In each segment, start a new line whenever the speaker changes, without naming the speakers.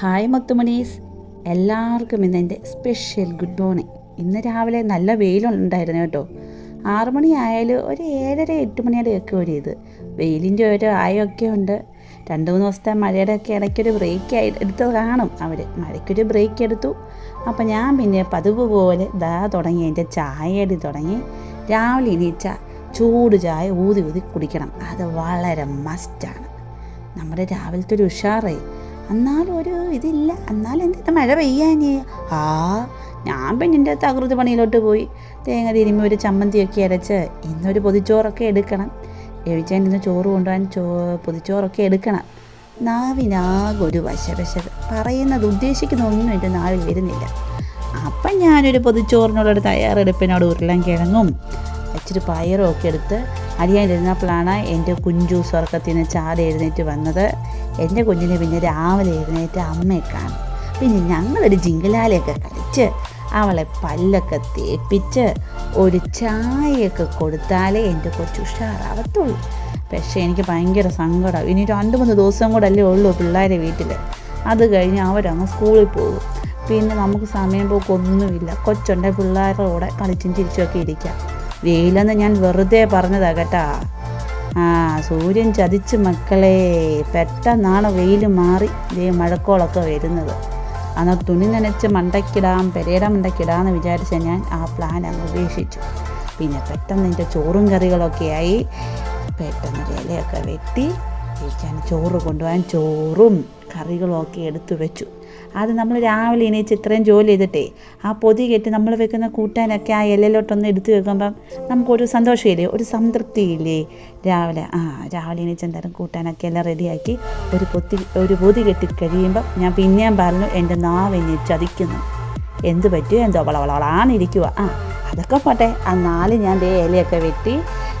Hi മുത്തുമണീസ്. എല്ലാവർക്കും ഇന്ന് എന്റെ സ്പെഷ്യൽ ഗുഡ് മോർണിംഗ് ഇന്ന് രാവിലെ നല്ല വെയിലുണ്ടായിരുന്നു കേട്ടോ. ആറ് മണി ആയാലും ഒരു ഏഴര എട്ട് മണിയുടെയൊക്കെ ഒരു ഇത് വെയിലിന്റെ ഒരു ആയൊക്കെ ഉണ്ട്. രണ്ട് മൂന്ന് ദിവസത്തെ മഴയുടെ ഒക്കെ ഇടയ്ക്കൊരു ബ്രേക്ക് ആയി എടുത്തത് കാണും അവർ മഴയ്ക്കൊരു ബ്രേക്ക് എടുത്തു. അപ്പോൾ ഞാൻ പിന്നെ പതിവ് പോലെ ദാ തുടങ്ങി എന്റെ ചായയടി തുടങ്ങി. രാവിലെ എണീച്ച ചൂട് ചായ ഊതി ഊതി കുടിക്കണം. അത് വളരെ മസ്റ്റാണ് നമ്മുടെ രാവിലത്തെ ഒരു ഉഷാറേ എന്നാലും ഒരു ഇതില്ല. എന്നാലും എന്താ മഴ പെയ്യാനേ ആ ഞാൻ പെണ്ണിന്റെ തകൃതി പണിയിലോട്ട് പോയി. തേങ്ങ തിരുമ്മി ഒരു ചമ്മന്തിയൊക്കെ അരച്ച് ഇന്നൊരു പൊതിച്ചോറൊക്കെ എടുക്കണം. എവിച്ചാൻ ഇന്ന് ചോറ് കൊണ്ടുപോകാൻ ചോ പൊതിച്ചോറൊക്കെ എടുക്കണം. നാവിനാകെ ഒരു വശവശത്. പറയുന്നത് ഉദ്ദേശിക്കുന്ന ഒന്നും എന്റെ നാവിൽ വരുന്നില്ല. അപ്പം ഞാനൊരു പൊതിച്ചോറിനോടൊരു തയ്യാറെടുപ്പിനോട് ഉരുളൻ കിഴങ്ങും ഇച്ചിരി പയറും ഒക്കെ എടുത്ത് അരിയാനിരുന്നപ്പോഴാണ് എന്റെ കുഞ്ചു സ്വർഗത്തിൽ നിന്ന് ചാടി എഴുന്നേറ്റ് വന്നത്. എന്റെ കുഞ്ഞിനെ പിന്നെ രാവിലെ എഴുന്നേറ്റ് അമ്മയെ കാണും. പിന്നെ ഞങ്ങളൊരു ജിങ്കിലാലയൊക്കെ കളിച്ച് അവളെ പല്ലൊക്കെ തേപ്പിച്ച് ഒരു ചായയൊക്കെ കൊടുത്താലേ എന്റെ കൊച്ചു ഉഷാറാവത്തുള്ളൂ. പക്ഷേ എനിക്ക് ഭയങ്കര സങ്കടം. ഇനി രണ്ട് മൂന്ന് ദിവസം കൂടെ അല്ലേ ഉള്ളൂ പിള്ളേരെ വീട്ടിൽ അത് കഴിഞ്ഞ് അവരങ്ങ് സ്കൂളിൽ പോകും. പിന്നെ നമുക്ക് സമയം പോക്കൊന്നുമില്ല. കൊച്ചുണ്ടെ പിള്ളേരുടെ കൂടെ കളിച്ചും ചിരിച്ചുമൊക്കെ ഇരിക്കാം. വെയിലെന്ന് ഞാൻ വെറുതെ പറഞ്ഞതാ കേട്ടാ. ആ സൂര്യൻ ചതിച്ച് മക്കളെ. പെട്ടെന്നാണ് വെയിൽ മാറി ഇതേ മഴക്കോളൊക്കെ വരുന്നത്. അന്ന് തുണി നനച്ച് മണ്ടയ്ക്കിടാം പെരയുടെ മണ്ടയ്ക്കിടാന്ന് വിചാരിച്ച ഞാൻ ആ പ്ലാൻ അങ്ങ് ഉപേക്ഷിച്ചു. പിന്നെ പെട്ടെന്ന് എന്റെ ചോറും കറികളൊക്കെ ആയി. പെട്ടെന്ന് ഇലയൊക്കെ വെട്ടി. കഴിക്കാൻ ചോറ് കൊണ്ടുപോകാൻ ചോറും. കറികളും ഒക്കെ എടുത്തു വെച്ചു. അത് നമ്മൾ രാവിലെ എണീച്ച് ഇത്രയും ജോലി ചെയ്തിട്ടേ ആ പൊതി കെട്ടി നമ്മൾ വെക്കുന്ന കൂട്ടാനൊക്കെ ആ ഇലയിലോട്ടൊന്ന് എടുത്തു വെക്കുമ്പം നമുക്കൊരു സന്തോഷമില്ലേ? ഒരു സംതൃപ്തിയില്ലേ? രാവിലെ ആ രാവിലെ എണീച്ച് എന്തായാലും കൂട്ടാനൊക്കെ എല്ലാം റെഡിയാക്കി ഒരു പൊത്തി ഒരു പൊതി കെട്ടി കഴിയുമ്പം ഞാൻ പിന്നെയും പറഞ്ഞു എന്റെ നാവ് എന്നെ ചതിക്കുന്നു. എന്ത് പറ്റിയോ? എന്തോ വളവളവളാണിരിക്കുക ആ അതൊക്കെ പോട്ടെ. ആ നാല് ഞാൻ ദേ ഇലയൊക്കെ വെട്ടി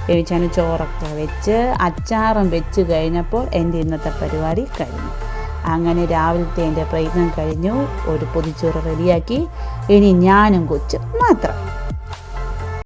വേവിച്ചാണ് ചോറൊക്കെ വെച്ച് അച്ചാറും വെച്ച് കഴിഞ്ഞപ്പോൾ എന്റെ ഇന്നത്തെ പരിപാടി കഴിഞ്ഞു. അങ്ങനെ രാവിലത്തെ എന്റെ പ്രയത്നം കഴിഞ്ഞു. ഒരു പൊതിച്ചോറ് റെഡിയാക്കി. ഇനി ഞാനും കൊച്ചും മാത്രം.